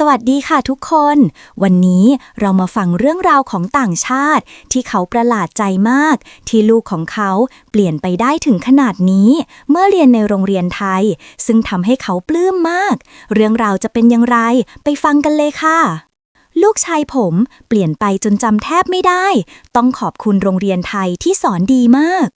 สวัสดีค่ะทุกคน วันนี้เรามาฟังเรื่องราวของต่างชาติ ที่เขาประหลาดใจมาก ที่ลูกของเขาเปลี่ยนไปได้ถึงขนาดนี้ เมื่อเรียนในโรงเรียนไทย ซึ่งทำให้เขาปลื้มมาก เรื่องราวจะเป็นอย่างไร ไปฟังกันเลยค่ะลูกชายผมเปลี่ยนไปจนจำแทบไม่ได้ ต้องขอบคุณโรงเรียนไทยที่สอนดีมาก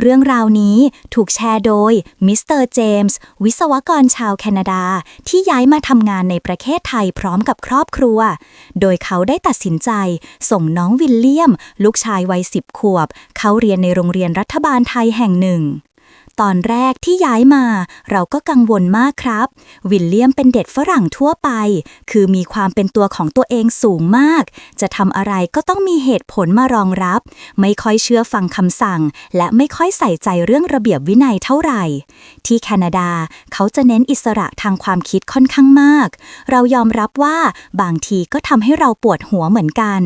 เรื่องราวนี้ถูกแชร์โดยมิสเตอร์เจมส์วิศวกรชาวแคนาดา ที่ย้ายมาทำงานในประเทศไทยพร้อมกับครอบครัว โดยเขาได้ตัดสินใจ ส่งน้องวิลเลียม ลูกชายวัยสิบขวบ เขาเรียนในโรงเรียนรัฐบาลไทยแห่งหนึ่ง ตอนแรกที่ย้ายมา เราก็กังวลมากครับ วิลเลียมเป็นเด็กฝรั่งทั่วไป คือมีความเป็นตัวของตัวเองสูงมาก จะทำอะไรก็ต้องมีเหตุผลมารองรับ ไม่ค่อยเชื่อฟังคำสั่ง และไม่ค่อยใส่ใจเรื่องระเบียบวินัยเท่าไหร่ ที่แคนาดาเขาจะเน้นอิสระทางความคิดค่อนข้างมาก เรายอมรับว่าบางทีก็ทำให้เราปวดหัวเหมือนกัน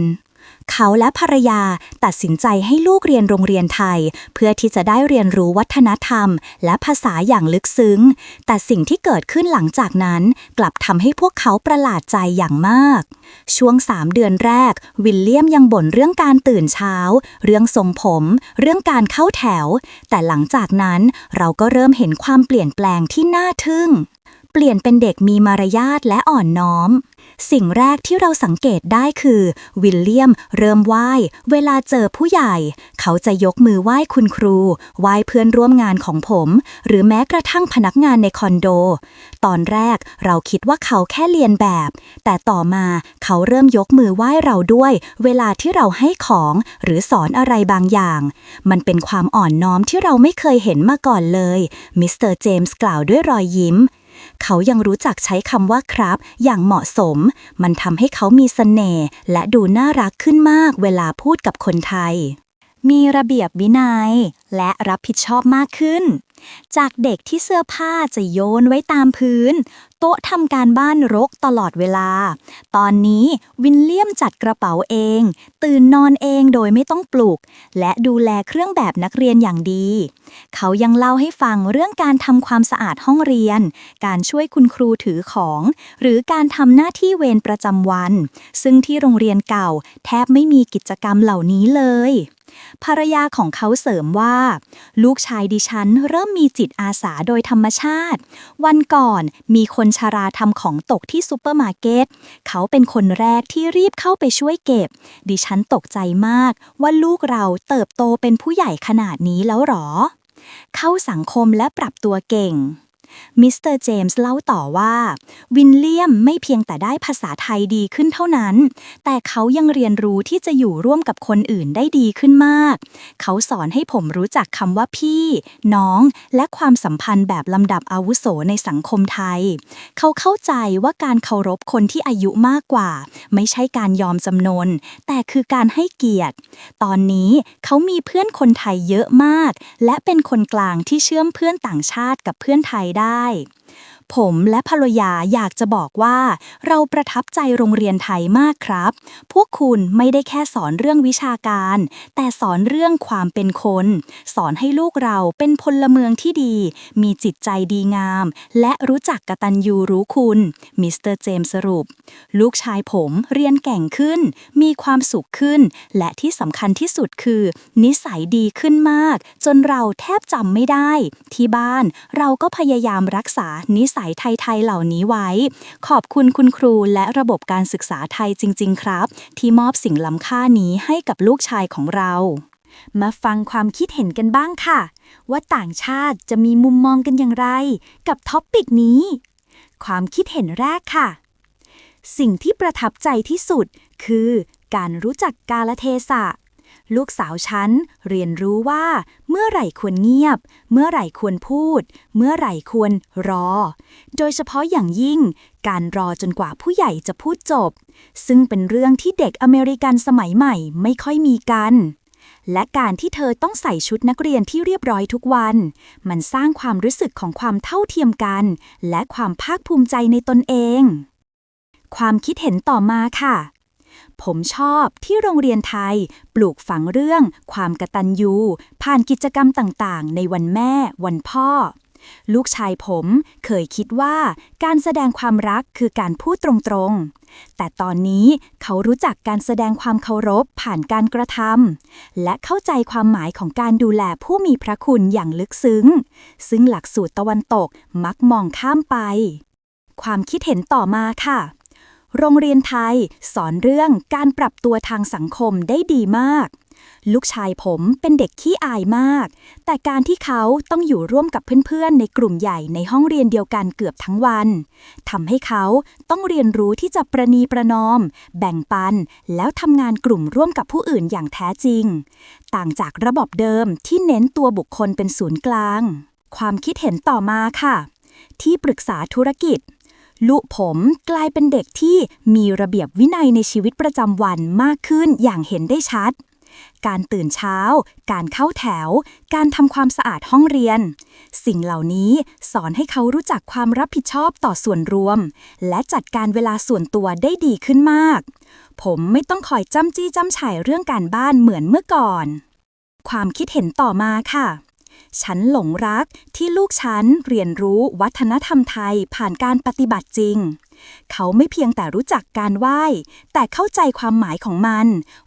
เขาและภรรยาตัดสินใจให้ลูกเรียนโรงเรียนไทย เพื่อที่จะได้เรียนรู้วัฒนธรรม และภาษาอย่างลึกซึ้ง แต่สิ่งที่เกิดขึ้นหลังจากนั้น กลับทำให้พวกเขาประหลาดใจอย่างมาก ช่วงสามเดือนแรก วิลเลียมยังบ่นเรื่องการตื่นเช้า เรื่องทรงผม เรื่องการเข้าแถว แต่หลังจากนั้นเราก็เริ่มเห็นความเปลี่ยนแปลงที่น่าทึ่ง เปลี่ยนเป็นเด็กมีมารยาทและอ่อนน้อม สิ่งแรกที่เราสังเกตได้คือ วิลเลียมเริ่มไหว้ เวลาเจอผู้ใหญ่ เขาจะยกมือไหว้คุณครู ไหว้เพื่อนร่วมงานของผม หรือแม้กระทั่งพนักงานในคอนโด ตอนแรกเราคิดว่าเขาแค่เรียนแบบ แต่ต่อมาเขาเริ่มยกมือไหว้เราด้วย เวลาที่เราให้ของหรือสอนอะไรบางอย่าง มันเป็นความอ่อนน้อมที่เราไม่เคยเห็นมาก่อนเลย มิสเตอร์เจมส์กล่าวด้วยรอยยิ้ม เขายังรู้จักใช้คำว่าครับ อย่างเหมาะสม มันทำให้เขามีเสน่ห์และดูน่ารักขึ้นมากเวลาพูดกับคนไทย มีระเบียบวินัย และรับผิดชอบมากขึ้น จากเด็กที่เสื้อผ้าจะโยนไว้ตามพื้น โต๊ะทำการบ้านรกตลอดเวลา ตอนนี้วินเลียมจัดกระเป๋าเอง ตื่นนอนเองโดยไม่ต้องปลุก และดูแลเครื่องแบบนักเรียนอย่างดี เขายังเล่าให้ฟังเรื่องการทำความสะอาดห้องเรียน การช่วยคุณครูถือของ หรือการทำหน้าที่เวรประจำวัน ซึ่งที่โรงเรียนเก่า แทบไม่มีกิจกรรมเหล่านี้เลย ภรรยาของเขาเสริมว่า ลูกชายดิฉันเริ่มมีจิตอาสาโดยธรรมชาติ วันก่อนมีคนชาราทำของตกที่ซูเปอร์มาร์เก็ต เขาเป็นคนแรกที่รีบเข้าไปช่วยเก็บ ดิฉันตกใจมากว่าลูกเราเติบโตเป็นผู้ใหญ่ขนาดนี้แล้วหรอ เข้าสังคมและปรับตัวเก่ง มิสเตอร์เจมส์เล่าต่อว่า วินเลียมไม่เพียงแต่ได้ภาษาไทยดีขึ้นเท่านั้น แต่เขายังเรียนรู้ที่จะอยู่ร่วมกับคนอื่นได้ดีขึ้นมาก เขาสอนให้ผมรู้จักคำว่าพี่ น้อง และความสัมพันธ์แบบลำดับอาวุโสในสังคมไทย เขาเข้าใจว่าการเคารพคนที่อายุมากกว่า ไม่ใช่การยอมจำนน แต่คือการให้เกียรติ ตอนนี้เขามีเพื่อนคนไทยเยอะมาก และเป็นคนกลางที่เชื่อมเพื่อนต่างชาติกับเพื่อนไทยได้ ผมและภรรยาอยากจะบอกว่า เราประทับใจโรงเรียนไทยมากครับ พวกคุณไม่ได้แค่สอนเรื่องวิชาการ แต่สอนเรื่องความเป็นคน สอนให้ลูกเราเป็นพลเมืองที่ดี มีจิตใจดีงาม และรู้จักกตัญญูรู้คุณมิสเตอร์เจมส์สรุป ลูกชายผมเรียนเก่งขึ้น มีความสุขขึ้น และที่สำคัญที่สุดคือ นิสัยดีขึ้นมาก จนเราแทบจำไม่ได้ ที่บ้านเราก็พยายามรักษานิสัยไทยๆเหล่านี้ไว้ ขอบคุณคุณครูและระบบการศึกษาไทยจริง ๆ ครับ ที่มอบสิ่งล้ำค่านี้ให้กับลูกชายของเรา มาฟังความคิดเห็นกันบ้างค่ะ ว่าต่างชาติจะมีมุมมองกันอย่างไร กับท็อปปิกนี้ ความคิดเห็นแรกค่ะ สิ่งที่ประทับใจที่สุดคือการรู้จักกาลเทศะ ลูกสาวฉันเรียนรู้ว่า เมื่อไหร่ควรเงียบ เมื่อไหร่ควรพูด เมื่อไหร่ควรรอ โดยเฉพาะอย่างยิ่ง การรอจนกว่าผู้ใหญ่จะพูดจบ ซึ่งเป็นเรื่องที่เด็กอเมริกันสมัยใหม่ไม่ค่อยมีกันและการที่เธอต้องใส่ชุดนักเรียนที่เรียบร้อยทุกวัน มันสร้างความรู้สึกของความเท่าเทียมกัน และความภาคภูมิใจในตนเอง ความคิดเห็นต่อมาค่ะ ผมชอบที่โรงเรียนไทย ปลูกฝังเรื่อง ความกตัญญูผ่านกิจกรรมต่างๆ ในวันแม่ วันพ่อ ลูกชายผมเคยคิดว่าการแสดงความรักคือการพูดตรงๆ แต่ตอนนี้เขารู้จักการแสดงความเคารพผ่านการกระทำและเข้าใจความหมายของการดูแลผู้มีพระคุณอย่างลึกซึ้ง ซึ่งหลักสูตรตะวันตกมักมองข้ามไป ความคิดเห็นต่อมาค่ะ โรงเรียนไทยสอนเรื่องการปรับตัวทางสังคมได้ดีมาก ลูกชายผมเป็นเด็กขี้อายมาก แต่การที่เขาต้องอยู่ร่วมกับเพื่อนๆ ในกลุ่มใหญ่ในห้องเรียนเดียวกันเกือบทั้งวันทำให้เขาต้องเรียนรู้ที่จะประนีประนอม แบ่งปัน แล้วทำงานกลุ่มร่วมกับผู้อื่นอย่างแท้จริง ต่างจากระบบเดิมที่เน้นตัวบุคคลเป็นศูนย์กลาง ความคิดเห็นต่อมาค่ะ ที่ปรึกษาธุรกิจ ลูกผมกลายเป็นเด็กที่มีระเบียบวินัยในชีวิตประจำวันมากขึ้นอย่างเห็นได้ชัด การตื่นเช้า การเข้าแถว การทำความสะอาดห้องเรียน สิ่งเหล่านี้สอนให้เขารู้จักความรับผิดชอบต่อส่วนรวม และจัดการเวลาส่วนตัวได้ดีขึ้นมาก ผมไม่ต้องคอยจ้ำจี้จ้ำไฉเรื่องการบ้านเหมือนเมื่อก่อน ความคิดเห็นต่อมาค่ะ ฉันหลงรักที่ลูกฉันเรียนรู้วัฒนธรรมไทยผ่านการปฏิบัติจริง เขาไม่เพียงแต่รู้จักการไหว้ แต่เข้าใจความหมายของมัน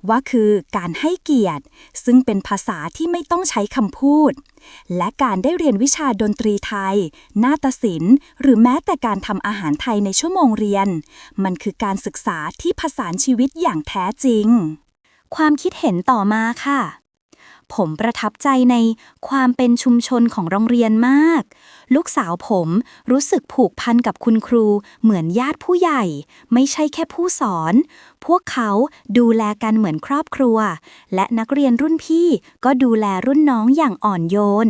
ว่าคือการให้เกียรติ ซึ่งเป็นภาษาที่ไม่ต้องใช้คำพูด และการได้เรียนวิชาดนตรีไทย นาฏศิลป์ หรือแม้แต่การทำอาหารไทยในชั่วโมงเรียน มันคือการศึกษาที่ผสานชีวิตอย่างแท้จริง ความคิดเห็นต่อมาค่ะ ผมประทับใจในความเป็นชุมชนของโรงเรียนมาก ลูกสาวผมรู้สึกผูกพันกับคุณครูเหมือนญาติผู้ใหญ่ ไม่ใช่แค่ผู้สอน พวกเขาดูแลกันเหมือนครอบครัว และนักเรียนรุ่นพี่ก็ดูแลรุ่นน้องอย่างอ่อนโยน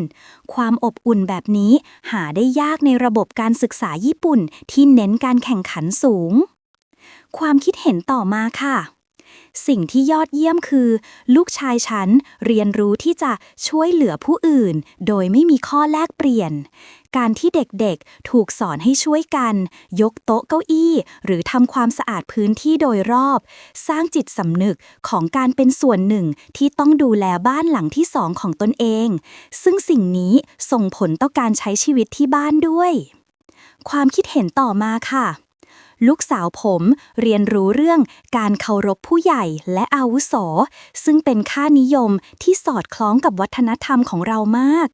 ความอบอุ่นแบบนี้หาได้ยากในระบบการศึกษาญี่ปุ่นที่เน้นการแข่งขันสูง ความคิดเห็นต่อมาค่ะ สิ่งที่ยอดเยี่ยมคือ ลูกชายฉันเรียนรู้ที่จะช่วยเหลือผู้อื่น โดยไม่มีข้อแลกเปลี่ยน การที่เด็กๆถูกสอนให้ช่วยกัน ยกโต๊ะเก้าอี้ หรือทำความสะอาดพื้นที่โดยรอบ สร้างจิตสำนึกของการเป็นส่วนหนึ่งที่ต้องดูแลบ้านหลังที่สองของตนเอง ซึ่งสิ่งนี้ส่งผลต่อการใช้ชีวิตที่บ้านด้วย ความคิดเห็นต่อมาค่ะ ลูกสาวผม เรียนรู้เรื่องการเคารพผู้ใหญ่และอาวุโส ซึ่งเป็นค่านิยมที่สอดคล้องกับวัฒนธรรมของเรามาก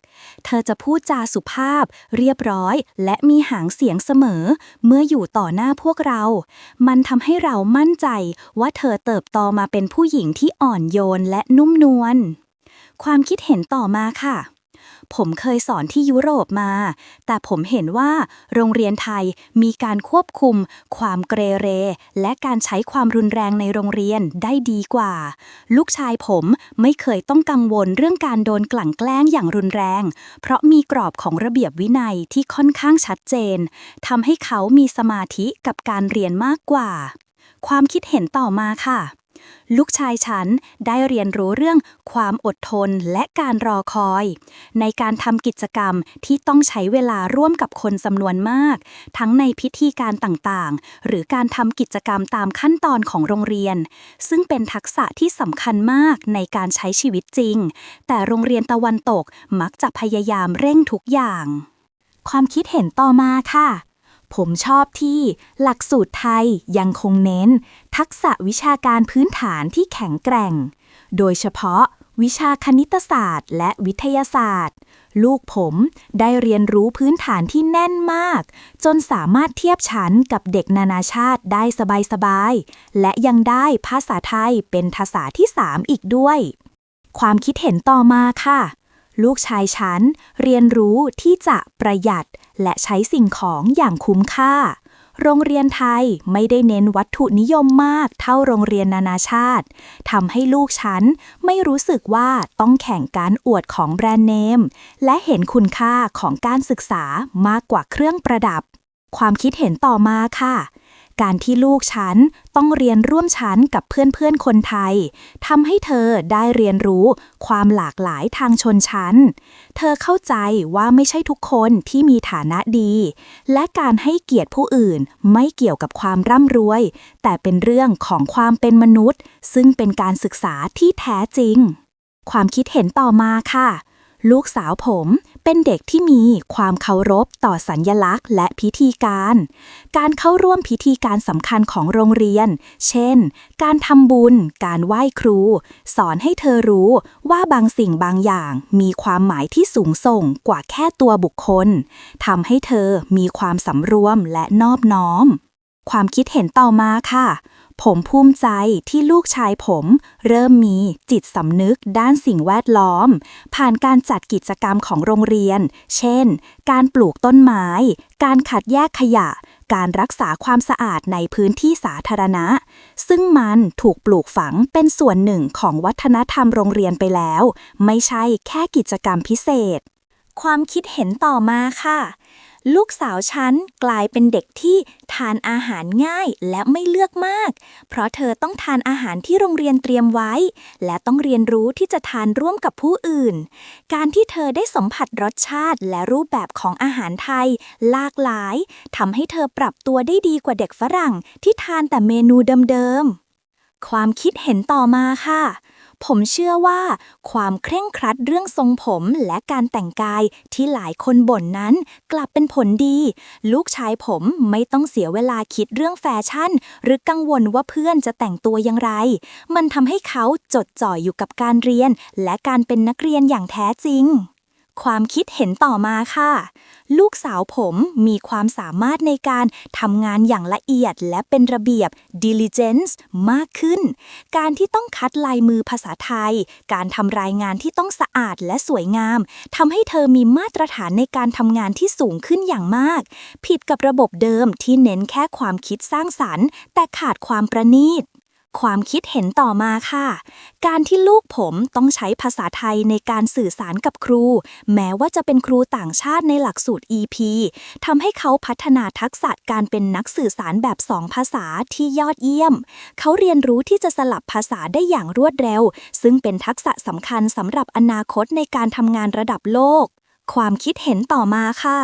เธอจะพูดจาสุภาพ เรียบร้อย และมีหางเสียงเสมอ เมื่ออยู่ต่อหน้าพวกเรา มันทำให้เรามั่นใจว่าเธอเติบโตมาเป็นผู้หญิงที่อ่อนโยนและนุ่มนวล ความคิดเห็นต่อมาค่ะ ผมเคยสอนที่ยุโรปมา แต่ผมเห็นว่าโรงเรียนไทยมีการควบคุม ความเกเร และการใช้ความรุนแรงในโรงเรียนได้ดีกว่า ลูกชายผมไม่เคยต้องกังวลเรื่องการโดนกลั่นแกล้งอย่างรุนแรง เพราะมีกรอบของระเบียบวินัยที่ค่อนข้างชัดเจนทำให้เขามีสมาธิกับการเรียนมากกว่า ความคิดเห็นต่อมาค่ะ ลูกชายฉันได้เรียนรู้เรื่องความอดทนและการรอคอย ในการทำกิจกรรมที่ต้องใช้เวลาร่วมกับคนจำนวนมาก ทั้งในพิธีการต่างๆ หรือการทำกิจกรรมตามขั้นตอนของโรงเรียน ซึ่งเป็นทักษะที่สำคัญมากในการใช้ชีวิตจริง แต่โรงเรียนตะวันตกมักจะพยายามเร่งทุกอย่าง ความคิดเห็นต่อมาค่ะ ผมชอบที่หลักสูตรไทยยังคงเน้น ทักษะวิชาการพื้นฐานที่แข็งแกร่ง โดยเฉพาะวิชาคณิตศาสตร์ และวิทยาศาสตร์ ลูกผมได้เรียนรู้พื้นฐานที่แน่นมาก จนสามารถเทียบชั้นกับเด็กนานาชาติได้สบายๆ และยังได้ภาษาไทยเป็นภาษาที่สามอีกด้วย ความคิดเห็นต่อมาค่ะ ลูกชายฉันเรียนรู้ที่จะประหยัดและใช้สิ่งของอย่างคุ้มค่า โรงเรียนไทยไม่ได้เน้นวัตถุนิยมมากเท่าโรงเรียนนานาชาติทำให้ลูกฉันไม่รู้สึกว่าต้องแข่งการอวดของแบรนด์เนม และเห็นคุณค่าของการศึกษามากกว่าเครื่องประดับ ความคิดเห็นต่อมาค่ะ การที่ลูกฉันต้องเรียนร่วมชั้นกับเพื่อนๆคนไทยทำให้เธอได้เรียนรู้ความหลากหลายทางชนชั้น เธอเข้าใจว่าไม่ใช่ทุกคนที่มีฐานะดี และการให้เกียรติผู้อื่นไม่เกี่ยวกับความร่ำรวย แต่เป็นเรื่องของความเป็นมนุษย์ ซึ่งเป็นการศึกษาที่แท้จริง ความคิดเห็นต่อมาค่ะลูกสาวผม เป็นเด็กที่มีความเคารพต่อสัญญลักษณ์ และพิธีการ การเข้าร่วมพิธีการสำคัญของโรงเรียน เช่น การทำบุญ การไหว้ครู สอนให้เธอรู้ว่าบางสิ่งบางอย่างมีความหมายที่สูงส่งกว่าแค่ตัวบุคคล ทำให้เธอมีความสำรวมและนอบน้อม ความคิดเห็นต่อมาค่ะ ผมภูมิใจที่ลูกชายผม เริ่มมีจิตสำนึกด้านสิ่งแวดล้อม ผ่านการจัดกิจกรรมของโรงเรียน เช่น การปลูกต้นไม้ การขัดแยกขยะ การรักษาความสะอาดในพื้นที่สาธารณะ ซึ่งมันถูกปลูกฝังเป็นส่วนหนึ่งของวัฒนธรรมโรงเรียนไปแล้ว ไม่ใช่แค่กิจกรรมพิเศษ ความคิดเห็นต่อมาค่ะ ลูกสาวฉันกลายเป็นเด็กที่ทานอาหารง่ายและไม่เลือกมาก เพราะเธอต้องทานอาหารที่โรงเรียนเตรียมไว้ และต้องเรียนรู้ที่จะทานร่วมกับผู้อื่น การที่เธอได้สัมผัสรสชาติและรูปแบบของอาหารไทย หลากหลายทำให้เธอปรับตัวได้ดีกว่าเด็กฝรั่งที่ทานแต่เมนูเดิมๆ ความคิดเห็นต่อมาค่ะ ผมเชื่อว่า ความเคร่งครัดเรื่องทรงผมและการแต่งกายที่หลายคนบ่นนั้น กลับเป็นผลดี ลูกชายผมไม่ต้องเสียเวลาคิดเรื่องแฟชั่น หรือกังวลว่าเพื่อนจะแต่งตัวอย่างไร มันทำให้เขาจดจ่ออยู่กับการเรียน และการเป็นนักเรียนอย่างแท้จริง ความคิดเห็นต่อมาค่ะ ลูกสาวผมมีความสามารถในการทำงานอย่างละเอียดและเป็นระเบียบ diligence มากขึ้น การที่ต้องคัดลายมือภาษาไทย การทำรายงานที่ต้องสะอาดและสวยงามทำให้เธอมีมาตรฐานในการทำงานที่สูงขึ้นอย่างมาก ผิดกับระบบเดิมที่เน้นแค่ความคิดสร้างสรรค์ แต่ขาดความประณีต ความคิดเห็นต่อมาค่ะ การที่ลูกผมต้องใช้ภาษาไทยในการสื่อสารกับครู แม้ว่าจะเป็นครูต่างชาติในหลักสูตร EP ทำให้เขาพัฒนาทักษะการเป็นนักสื่อสารแบบสองภาษาที่ยอดเยี่ยม เขาเรียนรู้ที่จะสลับภาษาได้อย่างรวดเร็ว ซึ่งเป็นทักษะสำคัญสำหรับอนาคตในการทำงานระดับโลก ความคิดเห็นต่อมาค่ะ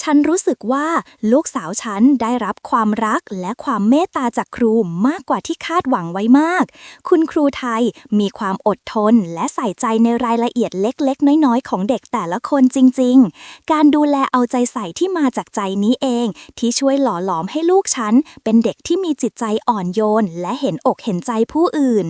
ฉันรู้สึกว่าลูกสาวฉันได้รับความรักและความเมตตาจากครูมากกว่าที่คาดหวังไว้มาก คุณครูไทยมีความอดทนและใส่ใจในรายละเอียดเล็ก ๆ น้อย ๆ ของเด็กแต่ละคนจริง ๆ การดูแลเอาใจใส่ที่มาจากใจนี้เอง ที่ช่วยหล่อหลอมให้ลูกฉันเป็นเด็กที่มีจิตใจอ่อนโยน และเห็นอกเห็นใจผู้อื่น